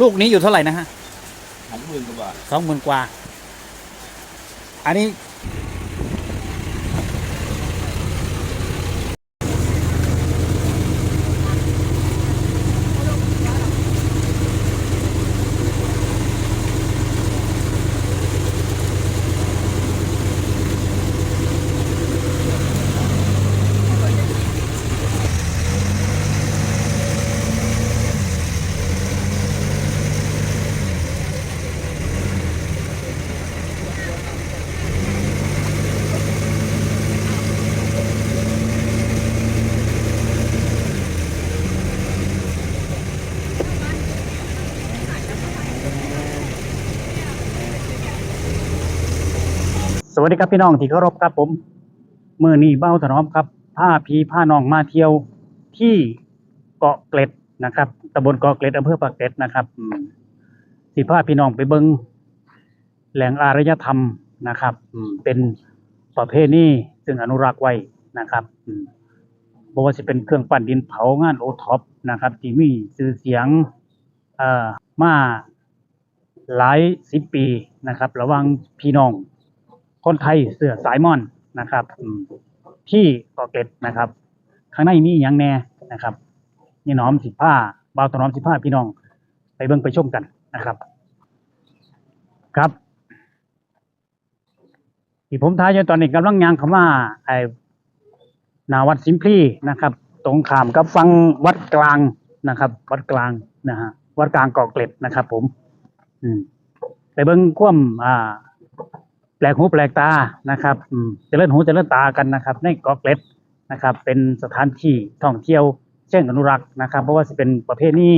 ลูกนี้อยู่เท่าไหร่นะฮะสองหมื่นกว่าบาทสองหมื่นกว่า อันนี้ วัสดีครับพี่น้องที่เคารพครับผมมือนี้เบ้าถนอมครับผ้าพีผ้าน้องมาเที่ยวที่เกาะเกร็ดนะครับตำบลเกาะเกร็ดอำเภอปากเกร็ดนะครับอืมสิพาพี่น้องไปเบิงแหล่งอารยธรรมนะครับอืมเป็นประเภทนี้ซึ่งอนุรักษ์ไว้นะครับอืมบอกว่าจะเป็นเครื่องปั้นดินเผางานโอท็อปนะครับที่มีชื่อเสียงเอ่อมาหลายสิบปีนะครับ ระหว่างพี่น้อง คนไทยเสือสายมอนนะครับที่เกาะเกร็ดนะครับ ข้างในมีอย่างแน่นะครับนี่น้อมสิผ้าบาวตน้อมสิผ้าพี่น้อง ไปเบิ่งไปชมกันนะครับ ครับที่ผมท้ายอยู่ตอนนี้กำลังยางเข้ามาไอ้นาวัดสิมพลีนะครับ ตรงขามกับฟังวัดกลางนะครับ วัดกลางนะฮะวัดกลางเกาะเกร็ดนะครับ ผม อืมไปเบิ่งคว่ำอ่า แปลกหูแปลกตานะครับอืมเจริญหูเจริญตากันนะครับ ในเกาะเกร็ดนะครับ เป็นสถานที่ท่องเที่ยวเชิงอนุรักษ์นะครับ เพราะว่าจะเป็นประเภทนี้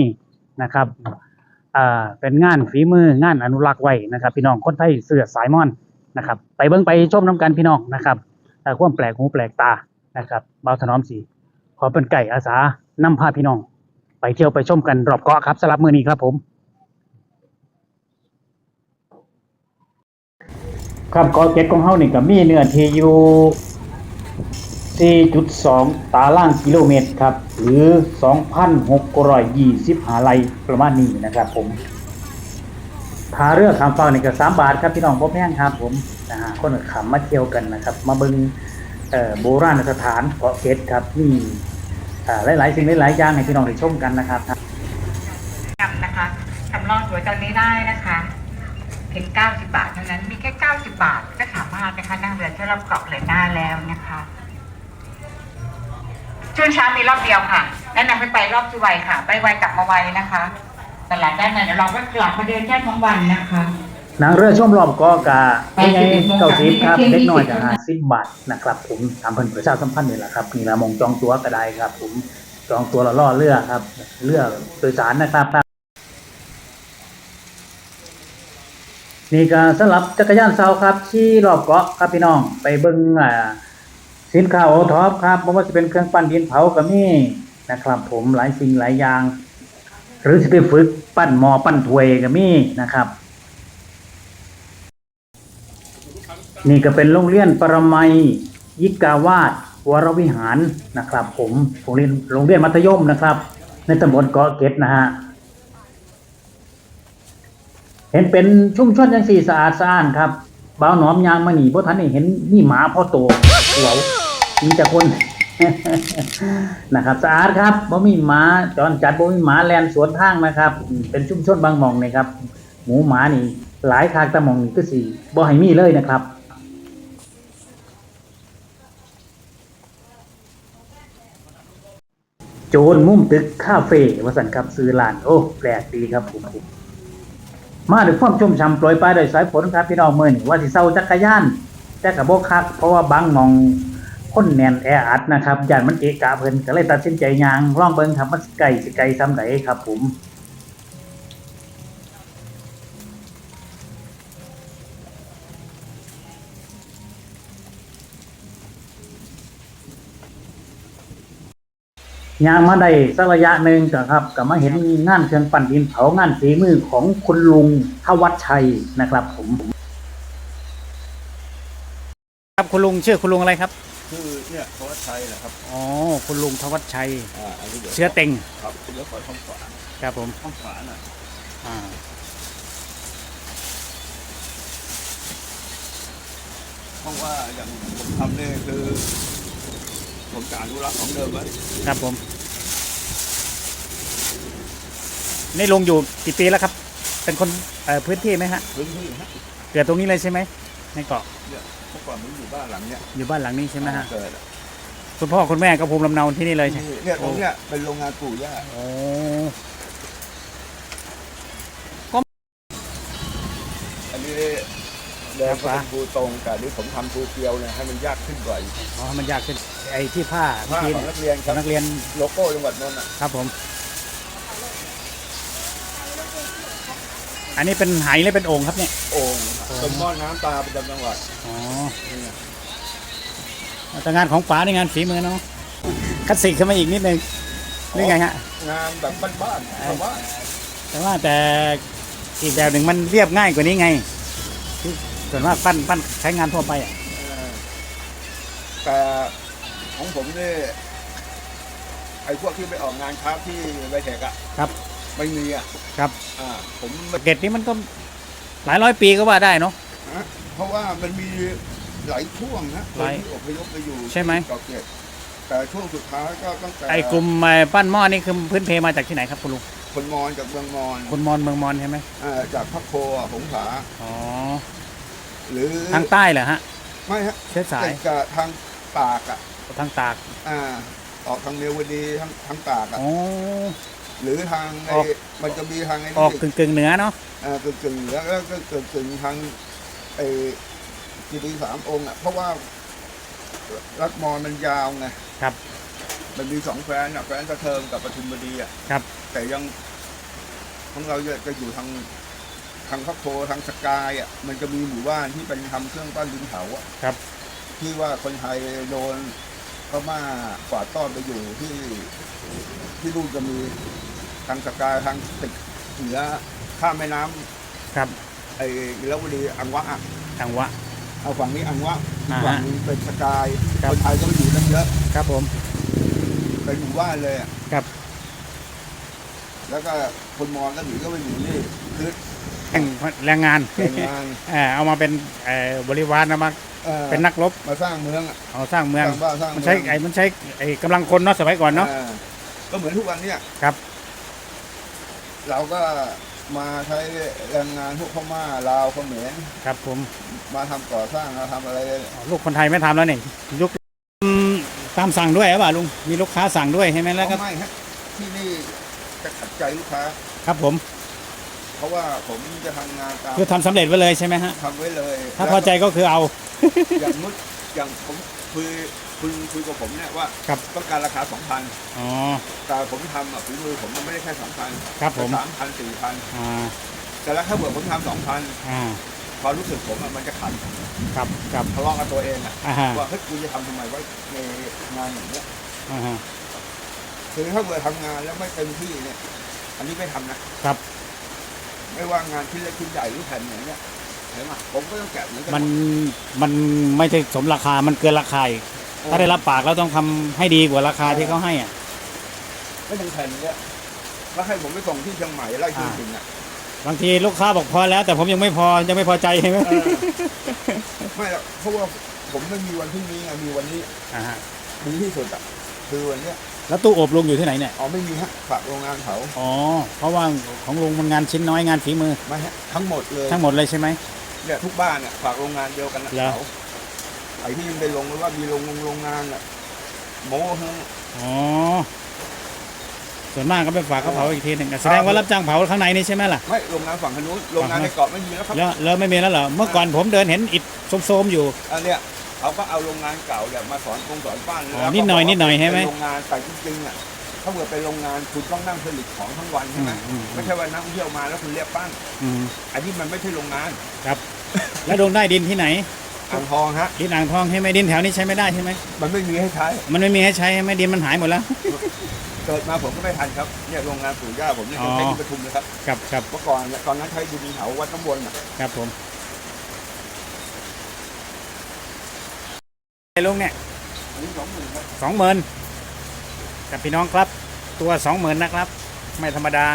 นะครับอ่าเป็นงานฝีมืองานอนุรักษ์ไว้นะครับ พี่น้องคนไทยเสือสายม่อนนะครับ ไปเบิ้งไปชมน้ำกันพี่น้องนะครับแต่ความแปลกหูแปลกตานะครับเบาถนอมสีขอเป็นไก่อาสานำพาพี่น้อง ไปเที่ยวไปชมกันรอบเกาะครับสำหรับมือนี้ครับผม ครับกาะเกร็ดของเฮานี่ก็มีเนื้อที่อยู่ 4.2 ตารางกิโลเมตรครับ หรือ 2,625ไร่ประมาณนี้นะครับผมพาเรือขามฝั่งนี่ก็3บาทครับพี่น้องบ่แพงครับผมนะฮะคนก็ขำมาเที่ยวกันนะครับ มาเบิงเอ่อโบราณสถานเกาะเกร็ดครับมีอ่าหลาย ๆ สิ่งหลายๆอย่างให้พี่น้องได้ชมกันนะครับจำนะคะสำรองตัวจำนี้ได้นะคะ เพียง90 บาทเท่านั้นมีแค่ 90 บาท ก็สามารถนะคะนั่งเรือเที่ยวรอบเกาะเลยได้แล้วนะคะช่วงเช้ามีรอบเดียวค่ะแนะนำให้ไปรอบที่ไวค่ะ ไปไวกลับมาไวนะคะตลาดด้านในเดี๋ยวเราก็กลับมาเดินแค่ทั้งวันนะคะหนังเรือชมรอบก็กะไปไม่ใช่11โมงเก้าสิบครับเที่ยงเล็กน้อย20จะห้าสิบบาทนะครับ ผมทำเพิ่นประชาสัมพันธ์นี่แหละครับนี่ละมองจองตัวก็ได้ครับ ผมจองตัวละล่อเรือครับ เรือโดยสารนะครับ นี่ก็สำหรับจักรยานเซาครับที่รอบเกาะครับพี่น้องไปเบิ่งอ่าสินค้าโอท็อปครับไม่ว่าจะเป็นเครื่องปั้นดินเผาก็มีนะครับ ผมหลายสิ่งหลายอย่าง หรือจะไปฝึกปั้นหมอปั้นถ้วยก็มีนะครับ นี่ก็เป็นโรงเรียนปรมัยยิกาวาสวรวิหารนะครับ ผมโรงเรียนโรงเรียนมัธยมนะครับ ในตำบลเกาะเกร็ดนะฮะ เห็นเป็นชุ่มชนยังสีสะอาดสะอ้านครับบ่าวหนอมยางมาหนีเพราะท่านนี่เห็นนี่หมาพ่อโตเหลามีแต่คนนะครับสะอาดครับบ่มีหมาจรจัดบ่มีหมาแลนสวนทางนะครับ เป็นชุมชนบางหมองนะครับ หมูหมานี่ หลายคากตะหมองนี่ก็สิบ่ให้มีเลยนะครับ โจรมุ่มตึกคาเฟ่วสันครับซื้อร้าน โอ้ แปลกดีครับผม มาด้วยความชุ่มฉ่ำปรยปลายโดยสายฝนครับพี่น้องเมื่อนี่ว่าสิเศร้าจักรยาน แต่กับโบคัก เพราะว่าบางมองคนแน่นแออัดนะครับย่านมันเกะกะเพิ่นก็เลยตัดสินใจยางร่องเบิ้งครับมันไกลสิไกลซ้ำไหนครับผม ยางมาได้สักระยะหนึ่งก็ครับก็มาเห็นงานเครื่องปั่นดินเผางานฝีมือของคุณลุงทวัชชัยนะครับผม ครับคุณลุงชื่อคุณลุงอะไรครับคือเนี่ยเขาว่าใช้แหละครับ อ๋อคุณลุงทวัชชัยอ่าอันนี้เดี๋ยวเชื้อเต็งครับเดี๋ยวขอท้องฝาครับผมท้องฝาน่ะอ่าเพราะว่าอย่างผมทำเนี่ยคือผมจะอนุรักษ์ของเดิมไว้ครับผม นี่ลุงอยู่กี่ปีแล้วครับ เป็นคนเอ่อพื้นที่ไหมฮะพื้นที่ฮะเกิดตรงนี้เลยใช่ไหมในเกาะเนี่ยเมื่อก่อนผมอยู่บ้านหลังเนี้ยอยู่บ้านหลังนี้ใช่ไหมฮะเกิดอะคุณพ่อคุณแม่ก็ภูมิลำเนาที่นี่เลยใช่ที่เนี่ยตรงเนี้ยเป็นโรงงานปู่ย่าโอ้อันนี้เดิมก็เป็นปูตรงแต่อันนี้ผมทำปูเกลียวเนี่ยให้มันยากขึ้นกว่าอีกอ๋อมันยากขึ้นไอ้ที่ผ้าผ้าที่ของนักเรียนคขรัอบงนักเรียนโลโก้จังหวัดนนท์อะครับผม อันนี้เป็นไหหรือเป็นโอ่งครับเนี่ย โอ่งเป็นหม้อน้ำตาประจำจังหวัดอ๋อนี่แต่งานของป๋าในงานฝีมือเนาะคัดสิกขึ้นมาอีกนิดนึงนี่ไงฮะ งานแบบบ้านๆชาวบ้านแต่ว่าแต่อีกแบบหนึ่งมันเรียบง่ายกว่านี้ไงที่ส่วนมากปั้นปั้นใช้งานทั่วไปอะเออแต่ของผมเนี่ยไอ้พวกที่ไปออกงานครับที่ไบเทคอะครับ ไม่มีอะครับ อ่าผมเกตนี้มันก็หลายร้อยปีก็ว่าได้เนาะ ฮะเพราะว่ามันมีหลายช่วงนะคหนลายที่อพยพไปอยู่ใช่ไหม เกาะเกร็ดแต่ช่วงสุดท้ายก็ตั้งแต่ไอ้กลุ่มไอ้ปั้นหม้อนี่คือพื้นเพมาจากที่ไหนครับคุณลุงคนมอญจากเมืองมอญคนมอญเมืองมอญใช่ไหมอ่าจากพักโคอะหงผาอ๋อหรือทางใต้เหรอฮะ ไม่ฮะเชื้อสายติดกับทางปากอะทางตากอ่าออกทางเมียวดีทางทางปากอะอ๋อ หรือทางไอ้ออก มันจะมีทางไอ้ออกนี่กึ่งกึ่งๆเหนือเนาะอ่ากึ่งกึ่งๆแล้วก็กึ่งกึ่งกึ่งทางไอ้จีดีสามองค์อะเพราะว่ารัฐมอญมันยาวไงครับ มันมีสองแฟนอะแฟนตะเทิงกับปทุมบดีอะครับ แต่ยังของเราจะจะอยู่ทางทางพักโพทางสกายอะมันจะมีหมู่บ้านที่เป็นทำเครื่องปั้นดินเผาอะครับ ที่ว่าคนไทยโดนพม่ากวาดต้อนไปอยู่ที่ที่นู่นจะมี ทางสกายทางติดเหนือข้ามแม่น้ำครับไอ้ลวดีอังวะอะทางวะ เอาฝั่งนี้อังวะอีกอ่าฮะฝั่งนึงเป็นสกายครับคนไทยก็ไปอยู่ตั้งเยอะครับผม เป็นหมู่บ้านเลยอะครับ แล้วก็คนมอญก็หนีก็ไปอยู่นี่คือแข่งแรงงานแรงงานเออเอามาเป็นเอ่อบริวารนะมาอ่อเป็นนักรบมาสร้างเมืองอะเอาสร้างเมือง สร้างบ้านสร้างเมืมัอนงใช้ไอ้มันใช้ไอ้กำลังคนเนาะสมัยก่อนเนาะ อ่ก็เหมือนทุกวันเนี่ยครับ เราก็มาใช้แรงงานพวกพม่าลาวเขมรครับผมมาทำก่อสร้างมาทำอะไรลูกคนไทยไม่ทำแล้วนี่ยุคอืมตามสั่งด้วยหรือเปล่าลุงมีลูกค้าสั่งด้วยใช่ไหมแล้วก็ไม่ฮะที่นี่จะขัดใจลูกค้า ครับผมเพราะว่าผมจะทำงานตามคือทำสำเร็จไว้เลยใช่ไหมฮะทำไว้เลยถ้าพอใจก็คือเอาอย่างมุดอย่างผมคุย คุยคุยกับผมเนี่ยว่าครับ ต้องการราคาสองพันอ๋อ แต่ผมทำอะฝีมือผมมันไม่ได้แค่สองพันครับผม สามพันสี่พันอ่าแต่แล้วถ้าเกิดผมทำสองพันอ่าความรู้สึกผมอะมันจะขัดครับครับทะเลาะกับตัวเองอะอ่าฮะว่าเฮ้ยกูจะทำทำไมว่าในงานอย่างเนี้ยอ่าฮะ คือถ้าเกิดทำงานแล้วไม่เต็มที่เนี่ย อันนี้ไม่ทำนะครับ ไม่ว่างานชิ้นเล็กชิ้นใหญ่หรือแผ่นอย่างเนี้ยเห็นไหมผมก็ต้องแกะเหมือนกัมันมันไม่ใช่สมราคามันเกินราคาอีก ถ้าได้รับปากแล้วต้องทำให้ดีกว่าราคาที่เขาให้อะ ไม่ถึงแผ่นเนี้ยแล้วให้ผมไปส่งที่เชียงใหม่ไล่เชียงสิงห์อะบางทีลูกค้าบอกพอแล้ว แต่ผมยังไม่พอยังไม่พอใจใช่ไหมเออไม่หรอกเพราะว่าผมไม่มีวันพรุ่งนี้ไงมีวันนี้อ่าฮะดีที่สุดอะคือวันเนี้ยแล้วตู้อบลุงอยู่ที่ไหนเนี่ยอ๋อไม่มีฮะฝากโรงงานเขาอ๋อเพราะว่าของลุงมันงานชิ้นน้อยงานฝีมือ ไม่ฮะทั้งหมดเลยทั้งหมดเลยใช่ไหมเนี่ยทุกบ้านเนี่ยฝากโรงงานเดียวกันนะเหรอ เขา ไอ้ที่ยังไปลงไว้ว่ามีโรงโรงงานอะโม้ฮะ อ๋อ ส่วนมากก็ไปฝากเขาเผาอีกทีหนึ่งแสดงว่ารับจ้างเผาข้างในนี่ใช่ไหมล่ะ ไม่โรงงานฝั่งทางนู้นโรงงานในเกาะไม่มีแล้วครับแล้วแล้วไม่มีแล้วเหรอ เมื่อก่อนผมเดินเห็นอิฐโซมๆอยู่ อันเนี้ยเขาก็เอาโรงงานเก่าเนี่ยมาสอนกงสอนบ้านอ๋อแล้วก็นิดหน่อยบกว่านิดหน่อยใช่ไหมเป็นโรงงานแต่จริงๆอะถ้าเกิดเป็นโรงงานคุณต้องนั่งผลิตของทั้งวันใช่ไหมอืมอืม ไม่ใช่ว่านักท่องเที่ยวมาแล้วคุณเรียกปั้นอืมอันนี้มันไม่ใช่โรงงานแล้วลงได้ดินที่ไหน อ่างทองฮะดินอ่างทองใช่ไหมดินแถวนี้ใช้ไม่ได้ใช่ไหมมันไม่มีให้ใช้ มันไม่มีให้ใช้ใช่ไหมดินมันหายหมดแล้ว เกิดมาผมก็ไม่ทันครับเนี่ยโรงงานปู่ย่าผมเนี่ยอ๋อใช้ที่ปทุมเลยครับครับครับเมื่อก่อนเนี่ยตอนนั้นใช้ดินเหาวัดน้ำวนอะครับผมไอ้ลุงเนี่ยอันนี้สองหมื่นครับสองหมื่นกับพี่น้องครับ ตัวสองหมื่นนะครับ ไม่ธรรมดา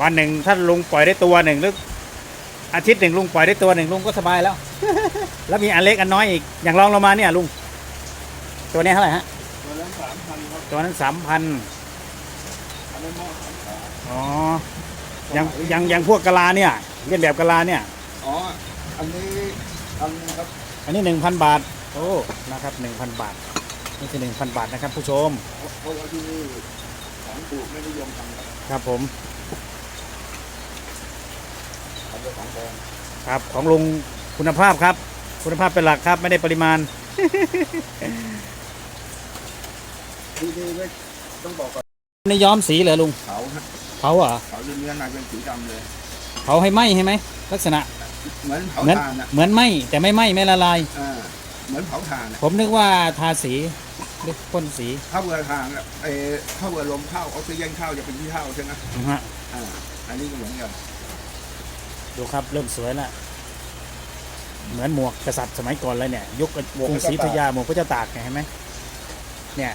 วันหนึ่งถ้าลุงปล่อยได้ตัวหนึ่งหรือ อาทิตย์หนึ่งลุงปล่อยได้ตัวหนึ่งลุงก็สบายแล้ว แล้วมีอันเล็กอันน้อยอีก อย่างลองลงมาเนี่ยลุง ตัวเนี้ยเท่าไหร่ฮะ ตัวนั้นสามพันครับตัวนั้นสามพันอันนี้หม้อสามขาอ๋อยังยังยังพวกกะลาเนี่ยเลียนแบบกะลาเนี่ย อ๋อ อันนี้อันนึงครับ อันนี้หนึ่งพันบาท โอ้ นะครับหนึ่งพันบาท นี่คือหนึ่งพันบาทนะครับผู้ชม เพราะว่าที่นี่ของปลูกไม่นิยมทำครับ ครับผม ทำด้วย ของแพงครับของลุงคุณภาพครับ คุณภาพเป็นหลักครับไม่ได้ปริมาณ ที่นี่ไม่ต้องบอกก่อนนี่ย้อมสีเหรอลุงเขาฮะเผาเหรอเขาจะเนื้อในเป็นสีดำเลย เผาให้ไหมใช่ไหมลักษณะเหมือนเผาเหมือนถ่านอะเหมือนไหมแต่ไม่ไหมไม่ละลาย อ่าเหมือนเผาถ่านอะผมนึกว่าทาสีหรือพ่นสีถ้าเวลาทางอะเออถ้าเวลาลมเข้าออกซิเจนเข้าจะเป็นที่เข้าใช่ไหมนะฮะอ่าอันนี้ก็เหมือนกัน ดูครับเริ่มสวยแล้วเหมือนหมวกกษัตริย์สมัยก่อนเลยเนี่ยยุคกรุงศรีอยุธยาหมวกพระเจ้าตากเนี่ยเห็นไหมเนี่ย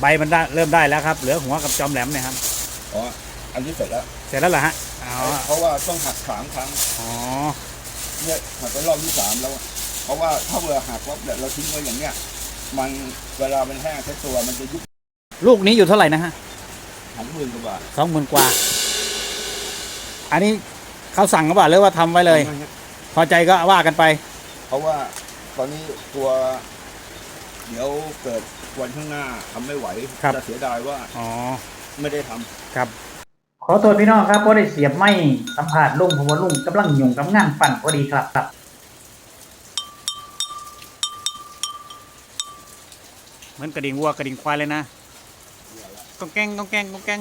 ใบมันได้เริ่มได้แล้วครับ เหลือหัวกับจอมแหลมเนี่ยครับอ๋ออันนี้เสร็จแล้วเสร็จแล้วเหรอฮะอ๋อเพราะว่าต้องหักสามครั้งอ๋อเนี่ยหักไปรอบที่สามแล้วอะเพราะว่าถ้าเวลาหักแล้วเนี่ยเราทิ้งไว้อย่างเนี้ยมันเวลามันแห้งเซ็ตตัวมันจะยุบลูกนี้อยู่เท่าไหร่นะฮะหันหมื่นกว่าบาทสองหมื่นกว่า อันนี้ เขาสั่งก็บ่าหรือว่าทำไว้เลย พอใจก็ว่ากันไป เพราะว่าตอนนี้ตัวเดี๋ยวเกิดวันข้างหน้าทำไม่ไหว ครับ จะเสียดายว่าอ๋อ ไม่ได้ทำ ครับ ขอโทษพี่น้องครับเพราะได้เสียบไม่สัมผัสลุงเพราะว่าลุงกำลังยุ่งกับงานปั่นพอดีครับครับ เหมือนกระดิ่งวัวกระดิ่งควายเลยนะกองแกงกองแกงกองแกง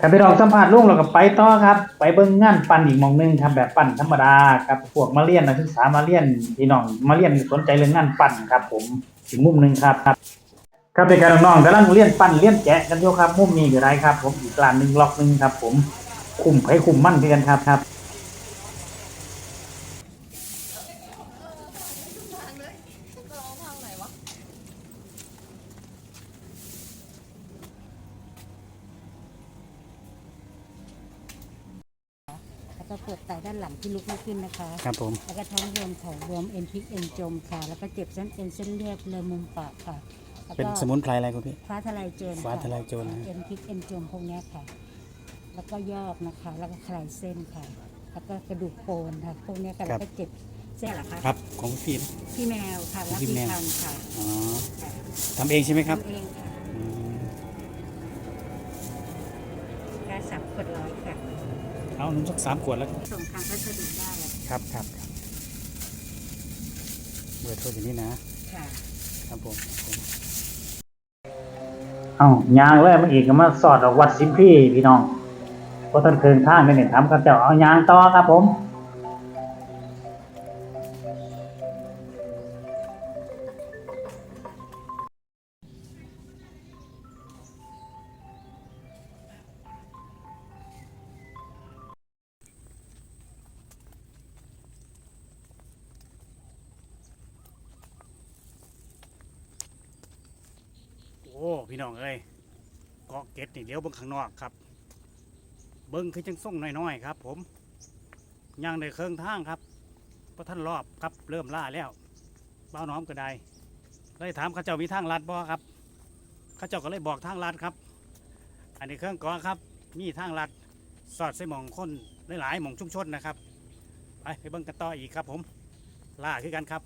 ถ้าไปลองสัมผัสลุงเราก็ไปต่อครับ ไปเบิ้งงานปั่นอีกหมองหนึงครับแบบปั่นธรรมดาครับพวกมาเรียนนักศึกษามาเรียนพี่น้องมาเรียนสนใจเรื่องงานปั่นครับ ผมอีกมุมหนึ่งครับครับครับในการน้องๆกำลังเรียนปั้นเรียนแกะกันอยู่ครับมุมนี้ก็ได้ครับ ผมอีกลานหนึ่งล็อกหนึ่งครับ ผมคุมให้คุมมั่นคือกันครับครับ ก็ปวดไตด้านหลังที่ลุกไม่ขึ้นนะคะ ครับผมแล้วก็ท้องรวมเข่ารวมเอ็นพลิกเอ็นจมค่ะ แล้วก็เจ็บเส้นเอ็นเส้นเลือดเลยมุมปากค่ะแล้วเป็นก็สมุนไพรอะไรคุณพี่ ฟ้าทลายโจรค่ะฟ้าทลายโจรนะ เอ็นพลิกเอ็นจมพวกเนี้ยค่ะ แล้วก็ยอกนะคะ แล้วก็คลายเส้นค่ะ แล้วก็กระดูกโปนค่ะ พวกเนี้ยค่ะแล้วก็เจ็บเส้นเหรอคะครับของพี่ พี่แมวค่ะและพี่พี่แมว พันธุ์ค่ะอ๋อทำเองใช่ไหมครับ ทำเองค่ะ เอาหนุ่มสักสามขวดแล้วกันส่งทางพัสดุได้อะครับครับครับเบอร์โทรอยู่นี่นะ ค่ะ ครับผมเอ้ายางเลยมันอีกก็มาสอดออกวัดสิมพี่พี่น้องเพราะต้นเคืองทางนี่เนี่ยทำกับเจ้าเอายางต่อครับผม พี่น้องเอ้ยเกาะเก็ดนี่เดี๋ยวเบิ้งข้างนอกครับ เบิ้งคือจังส่งน้อยๆครับ ผมย่างในเครื่องทางครับเพราะท่านรอบครับเริ่มล่าแล้วเบ้าน้อมก็ได้เลยถามข้าเจ้ามีทางลัดบ่ครับข้าเจ้าก็เลยบอกทางลัดครับ อันนี้เครื่องกาะครับ มีทางลัดสอดใส่หมองคนหลายๆหมองชุ่มชนนะครับไปไปเบิ้งกันต่ออีกครับ ผมล่าคือกันครับ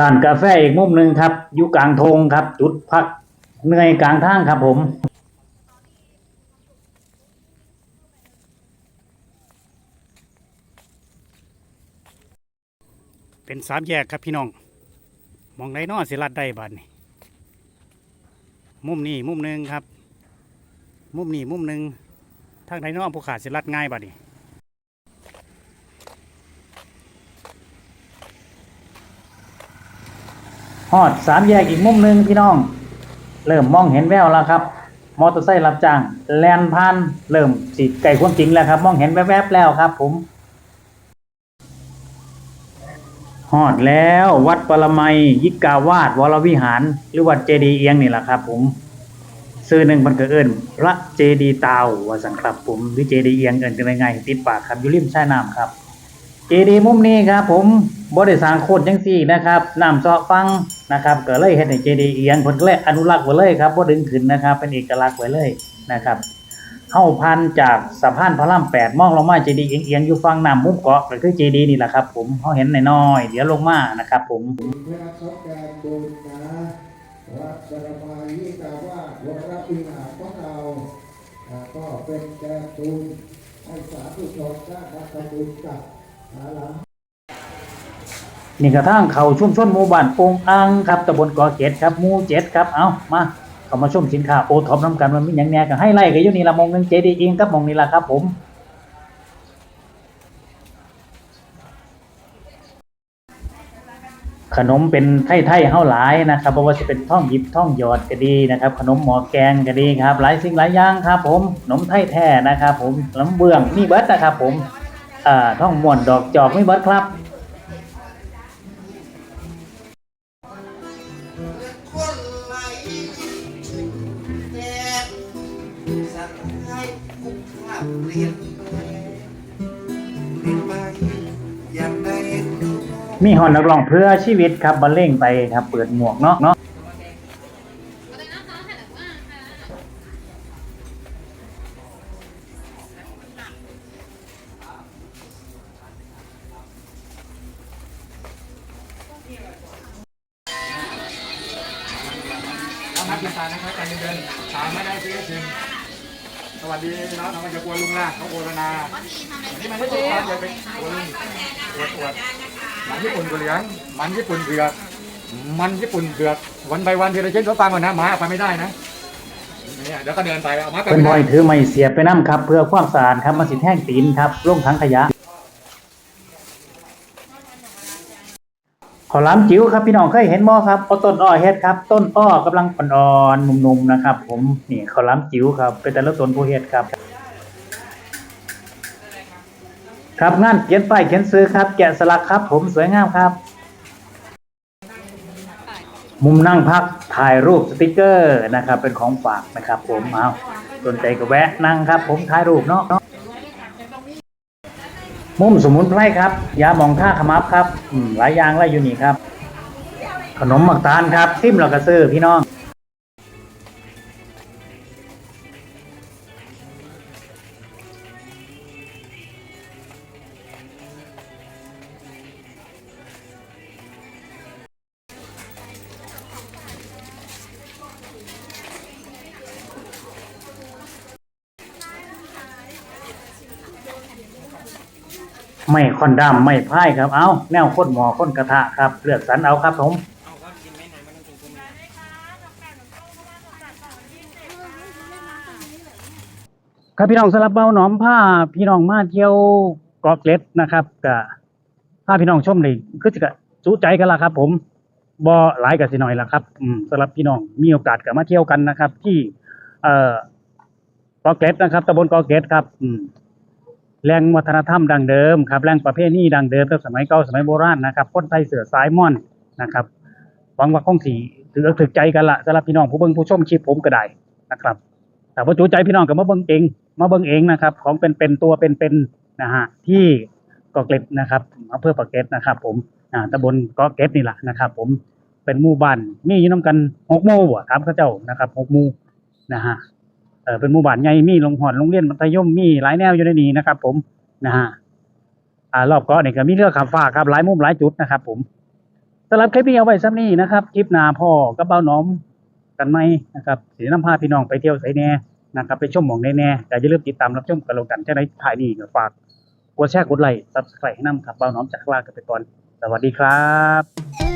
ร้านกาแฟอีกมุมหนึ่งครับอยู่กลางทงครับ จุดพักเหนื่อยกลางทางครับผมเป็นสามแยกครับพี่น้อง มองไหนนอสิลัดได้บัดนี่มุมนี้มุมหนึ่งครับ มุมนี้มุมหนึ่งทางไหนนอผู้ขาดสิลัดง่ายบัดนี่ ฮอดสามแยกอีกมุมหนึ่งพี่น้อง เริ่มมองเห็นแววแล้วครับ มอเตอร์ไซค์รับจ้างแลนพานเริ่มสิไก่ความจริงแล้วครับ มองเห็นแวบๆแล้วครับ ผมฮอดแล้ววัดปรมัยยิกาวาสวรวิหาร หรือวัดเจดีย์เอียงนี่แหละครับ ผมซื้อหนึ่งมันก็เอิ้นพระเจดีย์ตาวว่าสังครับผมหรือเจดีย์เอียงเอิ้นกันง่ายๆติดปากครับอยู่ริมชายน้ำครับ เจดีย์มุมนี้ครับผมบ่ได้สร้างโคตรจังซี่นะครับน้ำเจาะฟังนะครับก็เลยเฮ็ดให้เจดีย์เอียงเพิ่นก็เลยอนุรักษ์ไว้เลยครับบ่ดึงขึ้นนะครับ เป็นเอกลักษณ์ไว้เลยนะครับเข้าพันจากสะพานพระรามแปดมองลงมาเจดีย์เอียงๆอยู่ฝั่งน้ำมุมเกาะก็คือเจดีย์นี่แหละครับ ผมเขาเห็นน้อยๆเดี๋ยวลงมานะครับผมเพื่อทดแทนบุญนะวัดบรมายิกาวาสวรวิหาของเราก็เป็นแก่บุญให้สาธุชนได้รับบุญกับหา นี่กระทั่งเขาชุมชนหมู่บ้านโป่งอังครับตำบลเกาะเกตครับหมู่เจ็ดครับ เอามา เขามาชมสินค้าโอท็อปน้ำกันมันมีอย่างแน่กันให้ไล่กันอยู่นี่ละมองนึงเจดีย์เองครับมองนี่ละครับผมขนมเป็นไทยไทยเฮาหลายนะครับบ่ว่าจะเป็นท่องหยิบท่องหยอดก็ดีนะครับ ขนมหมอแกงก็ดีครับ หลายสิ่งหลายอย่างครับ ผมขนมไทยแท้นะครับ ผมลำเบื้องมีเบิดนะครับ ผม อ่าท่องม่วนดอกจอกมีเบิดครับคนไหลแดดสักให้คุกขาบเรียนไปเรียนไปอยากได้ดูมีหอนนักร้องเพื่อชีวิตครับบรรเลงไปครับ เปิดหมวกเนาะเนาะ กกีฬานะครับการเดินถามไม่ได้ซื้อถึงสวัสดีน้องน้องจะกลัวลุงล่ะเขาโอรนานี่มันไม่ใช่การจะไปกลัวลุงอวดอวดมันญี่ปุ่นกุเหลียงมันญี่ปุ่นเผือกมันญี่ปุ่นเผือกวันไปวันทีละชิ้นก็ฟังก่อนนะหมาเอาไปไม่ได้นะเนี่ยเดี๋ยวก็เดินไปเอามาไปเพิ่นบอยถือไม้เสียบไปนํครับ เพื่อความสะอาดครับมันสิแท่งตีนครับลงถังขยะ ขอล้ำจิ๋วครับพี่น้องเคยเห็นบ่ครับเอาต้นอ้อเฮ็ดครับ ต้นอ้อกำลังอ่อนๆนุ่มๆนะครับ ผมนี่ขอล้ำจิ๋วครับเป็นแต่ละต้นผู้เฮ็ดครับ ครับงานเขียนป้ายเขียนซื้อครับ แกะสลักครับ ผมสวยงามครับ มุมนั่งพักถ่ายรูปสติกเกอร์นะครับ เป็นของฝากนะครับ ผมเอาสนใจก็แวะนั่งครับ ผมถ่ายรูปเนาะ มุมสมุนไพรครับ ยาหมองท่าขมับครับอืมหลายอย่างไรยอยู่นี่ครับ ขนมหมักตาลครับทิมเรากระซื้อพี่น้อง ไม่คอนดำไม่พ่ายครับ เอาแนวข้นหมอข้นกระทะครับ เลือกสรรเอาครับผมครับพี่น้องสำหรับเบาหนอมผ้าพี่น้องมาเที่ยวเกาะเกร็ดนะครับกับผ้าพี่น้องชมเลยคือจะจุใจกันละครับ ผมบ่หลายกับสิหน่อยละครับอืมสำหรับพี่น้องมีโอกาสก็มาเที่ยวกันนะครับ ที่ เอ่อกาะเกร็ดนะครับตำบลเกาะเกร็ดครับ อืม แหล่งวัฒนธรรมดังเดิมครับแหล่งประเพณีดังเดิมตั้งสมัยเก่าสมัยโบราณนะครับคนไทยเสือสายม่อนนะครับหวังว่าคงสีถือถึกใจกันละสำหรับพี่น้องผู้เบิ่งผู้ชมคลิปผมก็ได้นะครับ แต่ว่าจูใจพี่น้องก็มาเบิ่งเองมาเบิ่งเองนะครับ ของเป็นเป็นตัวเป็นเป็นนะฮะที่เกาะเกร็ดนะครับอำเภอปากเกร็ดนะครับ ผมอ่าตำบลเกาะเกร็ดนี่แหละนะครับ ผมเป็นหมู่บ้านมีอยู่นํกันหกหมู่บ่ถามเขาเจ้านะครับหกหมู่นะฮะ เออเป็นหมู่บ้านใหญ่มีโรงหอนโรงเรียนมัธยมมีหลายแนวอยู่ในนี้นะครับ ผมนะฮะอ่ารอบเกาะนี่ก็มีเรือขับฟ้าครับหลายมุมหลายจุดนะครับ ผมสำหรับคลิปนี้เอาไว้ซ้ำนี้นะครับคลิปนาพ่อกับเบ้าน้อมกันไหมนะครับสีน้ำพาพี่น้องไปเที่ยวไสแน่นะครับไปชมหมองแน่ๆแต่อย่าลืมติดตามรับชมกันแล้วกันจะได้ถ่ายนี่ฝากกดแชร์กดไลค์ซับสไครต์ให้น้ำครับเบ้าน้อมจากลากันไปก่อนสวัสดีครับ